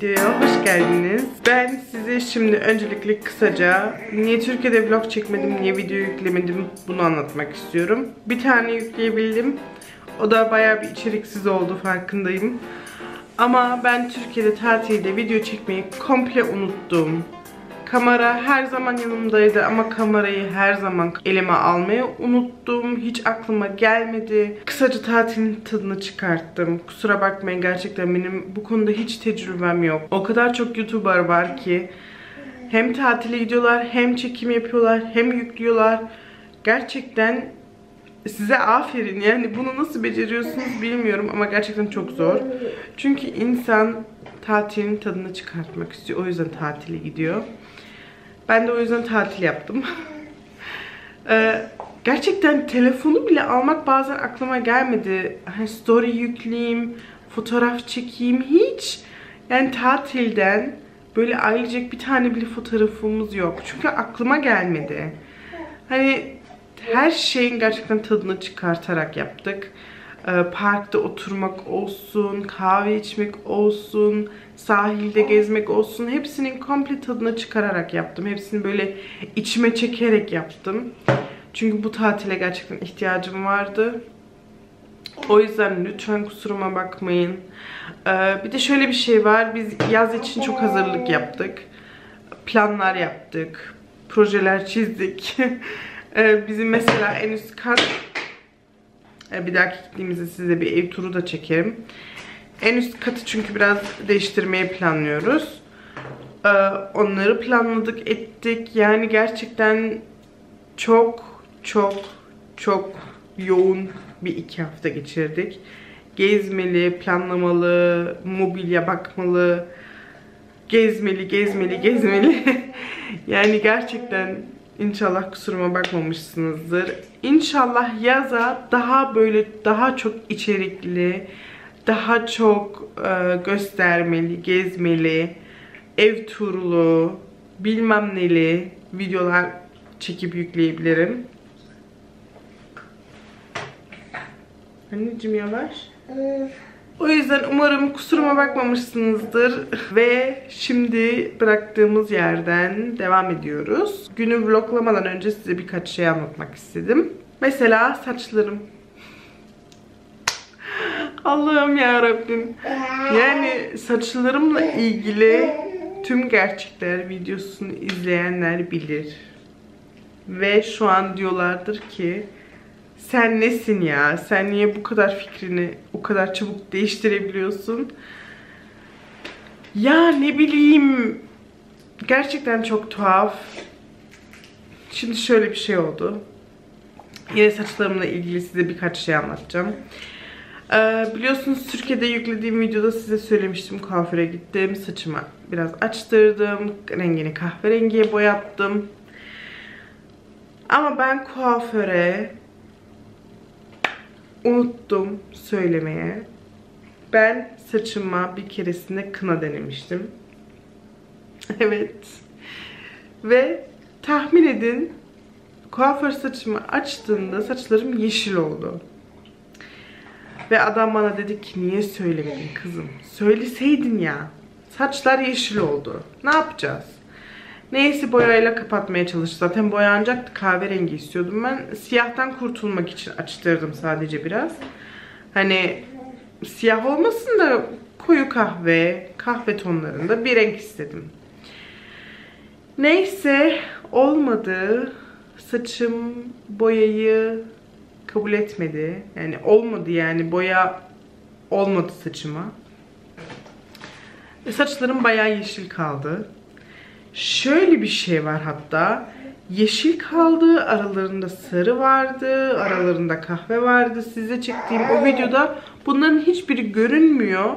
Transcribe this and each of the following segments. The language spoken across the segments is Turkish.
videoya hoş geldiniz. Ben size şimdi öncelikle kısaca niye Türkiye'de vlog çekmedim, niye video yüklemedim bunu anlatmak istiyorum. Bir tane yükleyebildim. O da bayağı bir içeriksiz oldu farkındayım. Ama ben Türkiye'de tatilde video çekmeyi komple unuttum. Kamera her zaman yanımdaydı ama kamerayı her zaman elime almayı unuttum. Hiç aklıma gelmedi. Kısaca tatilin tadını çıkarttım. Kusura bakmayın gerçekten benim bu konuda hiç tecrübem yok. O kadar çok YouTuber var ki hem tatile gidiyorlar hem çekim yapıyorlar hem yüklüyorlar. Gerçekten size aferin yani bunu nasıl beceriyorsunuz bilmiyorum ama gerçekten çok zor. Çünkü insan tatilin tadını çıkartmak istiyor. O yüzden tatile gidiyor. Ben de o yüzden tatil yaptım. ee, gerçekten telefonu bile almak bazen aklıma gelmedi. Hani story yükleyeyim, fotoğraf çekeyim hiç. Yani tatilden böyle ailecek bir tane bile fotoğrafımız yok. Çünkü aklıma gelmedi. Hani her şeyin gerçekten tadını çıkartarak yaptık. Ee, parkta oturmak olsun, kahve içmek olsun, sahilde gezmek olsun hepsinin komple tadını çıkararak yaptım. Hepsini böyle içime çekerek yaptım. Çünkü bu tatile gerçekten ihtiyacım vardı. O yüzden lütfen kusuruma bakmayın. Ee, bir de şöyle bir şey var. Biz yaz için çok hazırlık yaptık. Planlar yaptık. Projeler çizdik. Ee, bizim mesela en üst kat bir dahaki gittiğimizde size bir ev turu da çekerim. En üst katı çünkü biraz değiştirmeyi planlıyoruz. Ee, onları planladık, ettik. Yani gerçekten çok çok çok yoğun bir iki hafta geçirdik. Gezmeli, planlamalı, mobilya bakmalı, gezmeli, gezmeli, gezmeli. yani gerçekten İnşallah kusuruma bakmamışsınızdır. İnşallah yaza daha böyle daha çok içerikli, daha çok e, göstermeli, gezmeli, ev turlu, bilmem neli videolar çekip yükleyebilirim. Anneciğim yavaş. O yüzden umarım kusuruma bakmamışsınızdır. Ve şimdi bıraktığımız yerden devam ediyoruz. Günü vloglamadan önce size birkaç şey anlatmak istedim. Mesela saçlarım. Allah'ım ya Rabbim. Yani saçlarımla ilgili tüm gerçekler videosunu izleyenler bilir. Ve şu an diyorlardır ki sen nesin ya? Sen niye bu kadar fikrini o kadar çabuk değiştirebiliyorsun? Ya ne bileyim. Gerçekten çok tuhaf. Şimdi şöyle bir şey oldu. Yine saçlarımla ilgili size birkaç şey anlatacağım. Ee, biliyorsunuz Türkiye'de yüklediğim videoda size söylemiştim. Kuaföre gittim. Saçımı biraz açtırdım. Rengini kahverengiye boyattım. Ama ben kuaföre unuttum söylemeye. Ben saçıma bir keresinde kına denemiştim. evet. Ve tahmin edin kuaför saçımı açtığında saçlarım yeşil oldu. Ve adam bana dedi ki niye söylemedin kızım? Söyleseydin ya. Saçlar yeşil oldu. Ne yapacağız? Neyse boyayla kapatmaya çalıştı. Zaten boyanacaktı. Kahverengi istiyordum ben. Siyahtan kurtulmak için açtırdım sadece biraz. Hani siyah olmasın da koyu kahve, kahve tonlarında bir renk istedim. Neyse olmadı. Saçım boyayı kabul etmedi. Yani olmadı yani boya olmadı saçıma. Saçlarım bayağı yeşil kaldı. Şöyle bir şey var hatta. Yeşil kaldı, aralarında sarı vardı, aralarında kahve vardı. Size çektiğim o videoda bunların hiçbiri görünmüyor.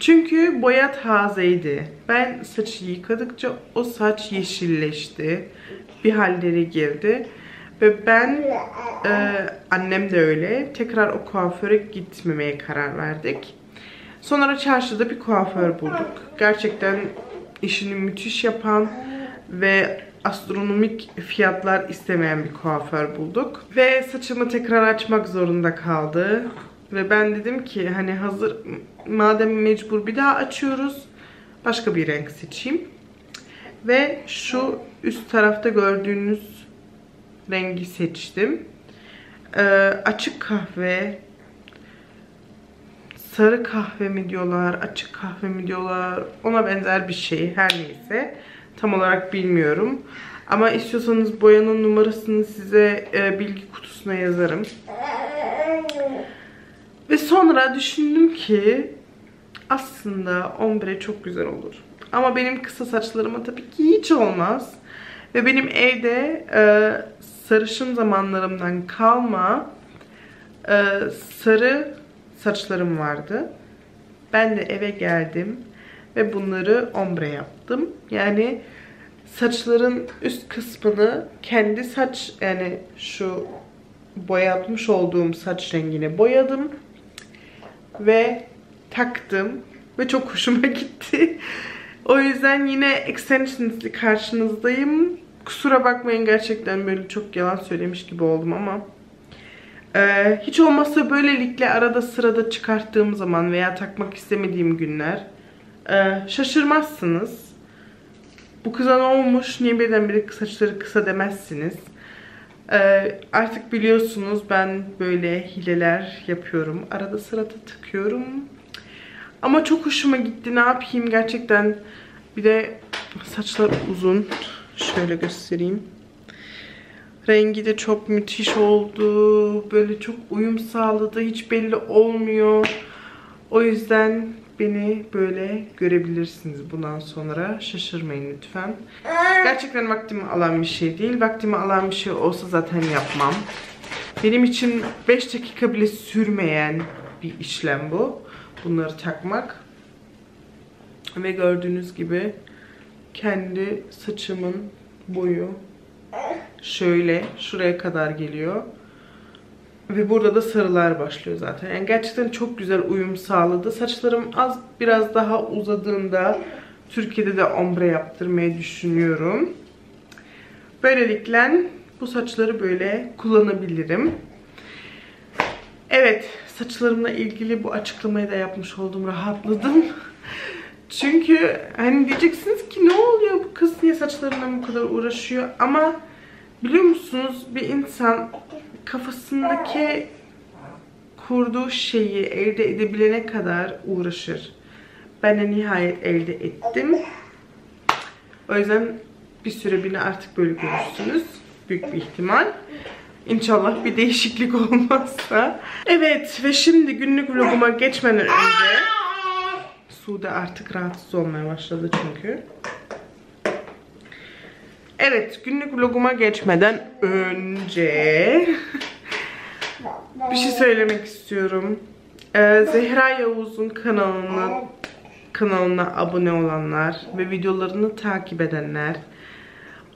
Çünkü boya tazeydi. Ben saçı yıkadıkça o saç yeşilleşti. Bir hallere girdi. Ve ben, e, annem de öyle. Tekrar o kuaföre gitmemeye karar verdik. Sonra çarşıda bir kuaför bulduk. Gerçekten işini müthiş yapan ve astronomik fiyatlar istemeyen bir kuaför bulduk. Ve saçımı tekrar açmak zorunda kaldı. Ve ben dedim ki hani hazır madem mecbur bir daha açıyoruz. başka bir renk seçeyim. Ve şu üst tarafta gördüğünüz rengi seçtim. Ee, açık kahve, sarı kahve mi diyorlar, açık kahve mi diyorlar, ona benzer bir şey her neyse. Tam olarak bilmiyorum. Ama istiyorsanız boyanın numarasını size e, bilgi kutusuna yazarım. Ve sonra düşündüm ki aslında ombre çok güzel olur. Ama benim kısa saçlarıma tabii ki hiç olmaz. Ve benim evde e, sarışın zamanlarımdan kalma e, sarı saçlarım vardı. Ben de eve geldim ve bunları ombre yaptım. Yani saçların üst kısmını kendi saç yani şu boyatmış olduğum saç rengine boyadım ve taktım ve çok hoşuma gitti. o yüzden yine extensions'li karşınızdayım. Kusura bakmayın gerçekten böyle çok yalan söylemiş gibi oldum ama ee, hiç olmazsa böylelikle arada sırada çıkarttığım zaman veya takmak istemediğim günler e, şaşırmazsınız. Bu kıza ne olmuş? Niye birdenbire saçları kısa demezsiniz. Ee, artık biliyorsunuz ben böyle hileler yapıyorum. Arada sırada takıyorum. Ama çok hoşuma gitti. Ne yapayım gerçekten. Bir de saçlar uzun. Şöyle göstereyim. Rengi de çok müthiş oldu. Böyle çok uyum sağladı. Hiç belli olmuyor. O yüzden beni böyle görebilirsiniz bundan sonra. Şaşırmayın lütfen. Gerçekten vaktimi alan bir şey değil. Vaktimi alan bir şey olsa zaten yapmam. Benim için 5 dakika bile sürmeyen bir işlem bu. Bunları takmak. Ve gördüğünüz gibi kendi saçımın boyu şöyle şuraya kadar geliyor. Ve burada da sarılar başlıyor zaten. Yani gerçekten çok güzel uyum sağladı. Saçlarım az biraz daha uzadığında Türkiye'de de ombre yaptırmayı düşünüyorum. Böylelikle bu saçları böyle kullanabilirim. Evet, saçlarımla ilgili bu açıklamayı da yapmış oldum. Rahatladım. Çünkü hani diyeceksiniz ki ne oluyor bu kız niye saçlarından bu kadar uğraşıyor? Ama biliyor musunuz bir insan kafasındaki kurduğu şeyi elde edebilene kadar uğraşır. Ben de nihayet elde ettim. O yüzden bir süre beni artık böyle görürsünüz. Büyük bir ihtimal. İnşallah bir değişiklik olmazsa. Evet ve şimdi günlük vloguma geçmeden önce Sude artık rahatsız olmaya başladı çünkü. Evet günlük vloguma geçmeden önce bir şey söylemek istiyorum. Ee, Zehra Yavuz'un kanalına kanalına abone olanlar ve videolarını takip edenler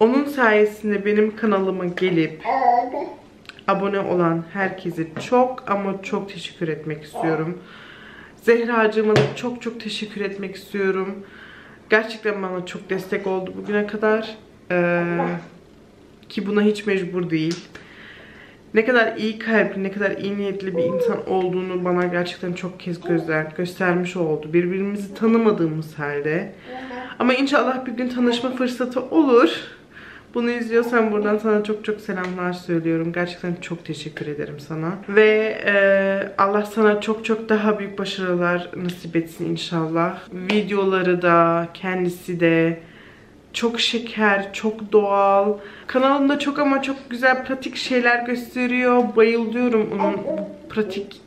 onun sayesinde benim kanalıma gelip abone olan herkese çok ama çok teşekkür etmek istiyorum. Zehracığıma çok çok teşekkür etmek istiyorum. Gerçekten bana çok destek oldu bugüne kadar. Ee, ki buna hiç mecbur değil. Ne kadar iyi kalpli, ne kadar iyi niyetli bir insan olduğunu bana gerçekten çok kez gözler, göstermiş oldu. Birbirimizi tanımadığımız halde. Ama inşallah bir gün tanışma fırsatı olur. Bunu izliyorsan buradan sana çok çok selamlar söylüyorum. Gerçekten çok teşekkür ederim sana. Ve e, Allah sana çok çok daha büyük başarılar nasip etsin inşallah. Videoları da, kendisi de çok şeker, çok doğal. Kanalında çok ama çok güzel pratik şeyler gösteriyor. Bayılıyorum onun pratik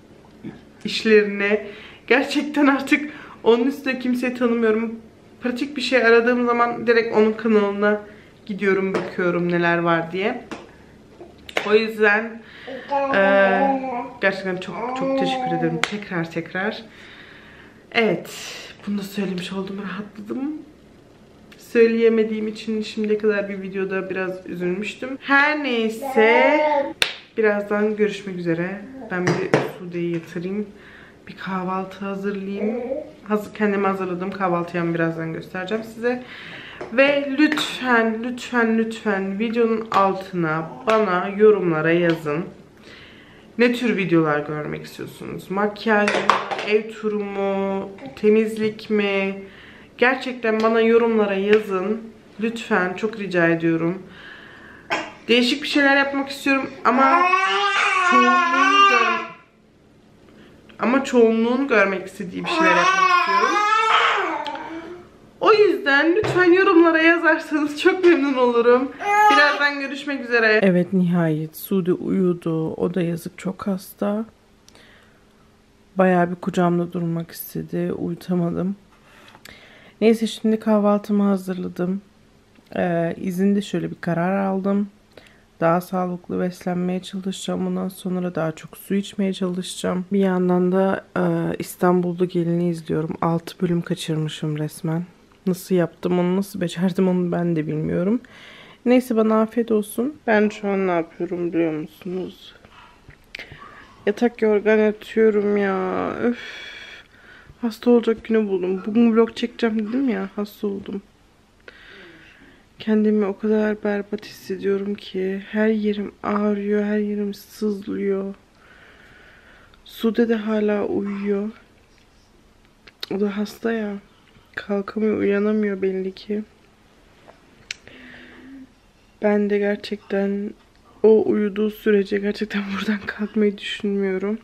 işlerine. Gerçekten artık onun üstüne kimseyi tanımıyorum. Pratik bir şey aradığım zaman direkt onun kanalına gidiyorum bakıyorum neler var diye. O yüzden e, gerçekten çok çok teşekkür ederim tekrar tekrar. Evet bunu da söylemiş oldum rahatladım. Söyleyemediğim için şimdiye kadar bir videoda biraz üzülmüştüm. Her neyse birazdan görüşmek üzere. Ben bir Sude'yi yatırayım. Bir kahvaltı hazırlayayım. Hazır, kendime hazırladığım kahvaltıyı birazdan göstereceğim size. Ve lütfen, lütfen, lütfen videonun altına bana yorumlara yazın. Ne tür videolar görmek istiyorsunuz? Makyaj mı, ev turu mu, temizlik mi? Gerçekten bana yorumlara yazın. Lütfen çok rica ediyorum. Değişik bir şeyler yapmak istiyorum ama çoğunluğun gör- ama çoğunluğun görmek istediği bir şeyler yapmak istiyorum. O yüzden lütfen yorumlara yazarsanız çok memnun olurum. Birazdan görüşmek üzere. Evet nihayet Sude uyudu. O da yazık çok hasta. Bayağı bir kucağımda durmak istedi. Uyutamadım. Neyse şimdi kahvaltımı hazırladım. Ee, izinde şöyle bir karar aldım. Daha sağlıklı beslenmeye çalışacağım. Ondan sonra daha çok su içmeye çalışacağım. Bir yandan da e, İstanbul'da gelini izliyorum. 6 bölüm kaçırmışım resmen. Nasıl yaptım onu nasıl becerdim onu ben de bilmiyorum. Neyse bana afiyet olsun. Ben şu an ne yapıyorum biliyor musunuz? Yatak yorgan yatıyorum ya. Öf. Hasta olacak günü buldum. Bugün vlog çekeceğim dedim ya. Hasta oldum. Kendimi o kadar berbat hissediyorum ki. Her yerim ağrıyor. Her yerim sızlıyor. Sude de hala uyuyor. O da hasta ya. Kalkamıyor, uyanamıyor belli ki. Ben de gerçekten o uyuduğu sürece gerçekten buradan kalkmayı düşünmüyorum.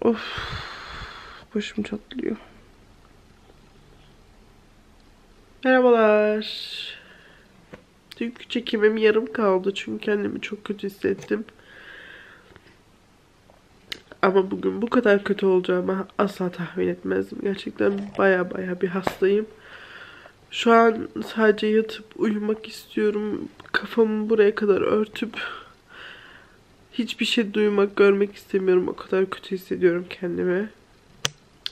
Of. Başım çatlıyor. Merhabalar. Dünkü çekimim yarım kaldı çünkü kendimi çok kötü hissettim. Ama bugün bu kadar kötü olacağımı asla tahmin etmezdim. Gerçekten baya baya bir hastayım. Şu an sadece yatıp uyumak istiyorum. Kafamı buraya kadar örtüp hiçbir şey duymak, görmek istemiyorum. O kadar kötü hissediyorum kendimi.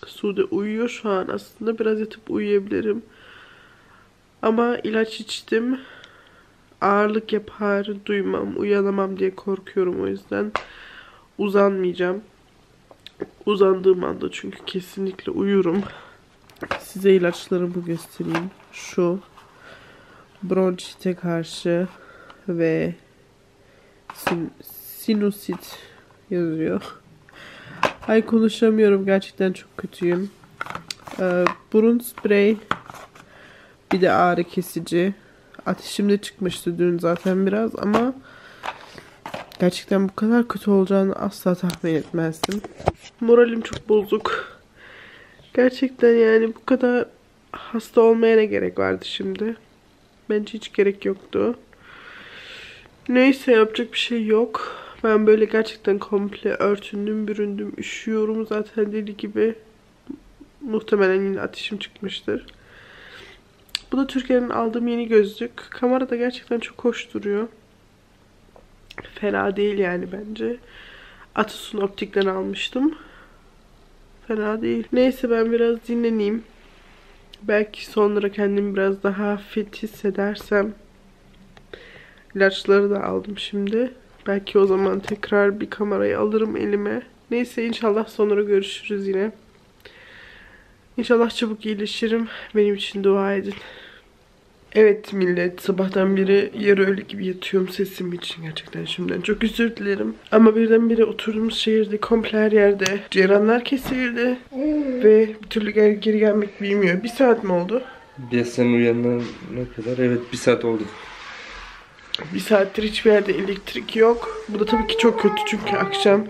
Sude uyuyor şu an. Aslında biraz yatıp uyuyabilirim. Ama ilaç içtim. Ağırlık yapar, duymam, uyanamam diye korkuyorum o yüzden uzanmayacağım. Uzandığım anda çünkü kesinlikle uyurum. Size ilaçlarımı göstereyim. Şu bronşite karşı ve sin sinusit yazıyor. Ay konuşamıyorum. Gerçekten çok kötüyüm. Ee, burun sprey bir de ağrı kesici. Ateşim de çıkmıştı dün zaten biraz ama gerçekten bu kadar kötü olacağını asla tahmin etmezdim. Moralim çok bozuk. Gerçekten yani bu kadar hasta olmaya ne gerek vardı şimdi? Bence hiç gerek yoktu. Neyse yapacak bir şey yok. Ben böyle gerçekten komple örtündüm, büründüm, üşüyorum zaten deli gibi. Muhtemelen yine ateşim çıkmıştır. Bu da Türkiye'nin aldığım yeni gözlük. Kamerada gerçekten çok hoş duruyor. Fena değil yani bence. Atus'un optikten almıştım. Fena değil. Neyse ben biraz dinleneyim. Belki sonra kendimi biraz daha fit hissedersem ilaçları da aldım şimdi. Belki o zaman tekrar bir kamerayı alırım elime. Neyse inşallah sonra görüşürüz yine. İnşallah çabuk iyileşirim. Benim için dua edin. Evet millet sabahtan beri yarı ölü gibi yatıyorum sesim için gerçekten şimdiden çok özür dilerim. Ama birdenbire oturduğumuz şehirde komple her yerde ceyranlar kesildi ve bir türlü geri, geri gelmek bilmiyor. Bir saat mi oldu? Bir sen uyanana kadar evet bir saat oldu. Bir saattir hiçbir yerde elektrik yok. Bu da tabii ki çok kötü çünkü akşam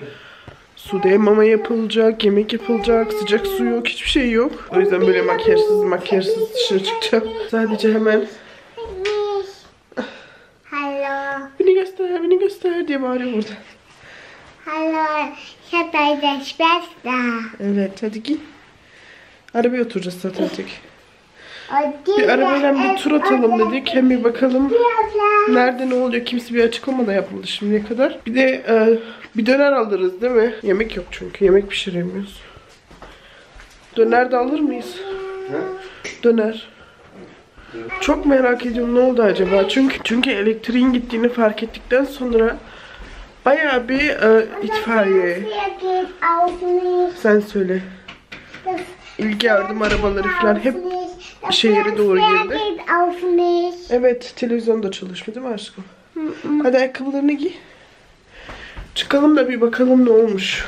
Sude mama yapılacak, yemek yapılacak, sıcak su yok, hiçbir şey yok. O yüzden böyle makyajsız makyajsız dışarı çıkacağım. Sadece hemen Hallo, beni göster, beni göster diye bağırıyor burada. eine Schwester. Evet hadi git. Arabaya oturacağız zaten tek. Bir arabayla bir tur atalım dedik. Hem bir bakalım nerede ne oluyor. Kimse bir açıklama da yapmadı şimdiye kadar. Bir de e, bir döner alırız değil mi? Yemek yok çünkü. Yemek pişiremiyoruz. Döner de alır mıyız? Döner. Çok merak ediyorum ne oldu acaba? Çünkü çünkü elektriğin gittiğini fark ettikten sonra bayağı bir e, itfaiye. Sen söyle. İlgi yardım arabaları falan hep şehre doğru girdi. Evet, televizyon da çalışmıyor değil mi aşkım? Hadi ayakkabılarını giy. Çıkalım da bir bakalım ne olmuş.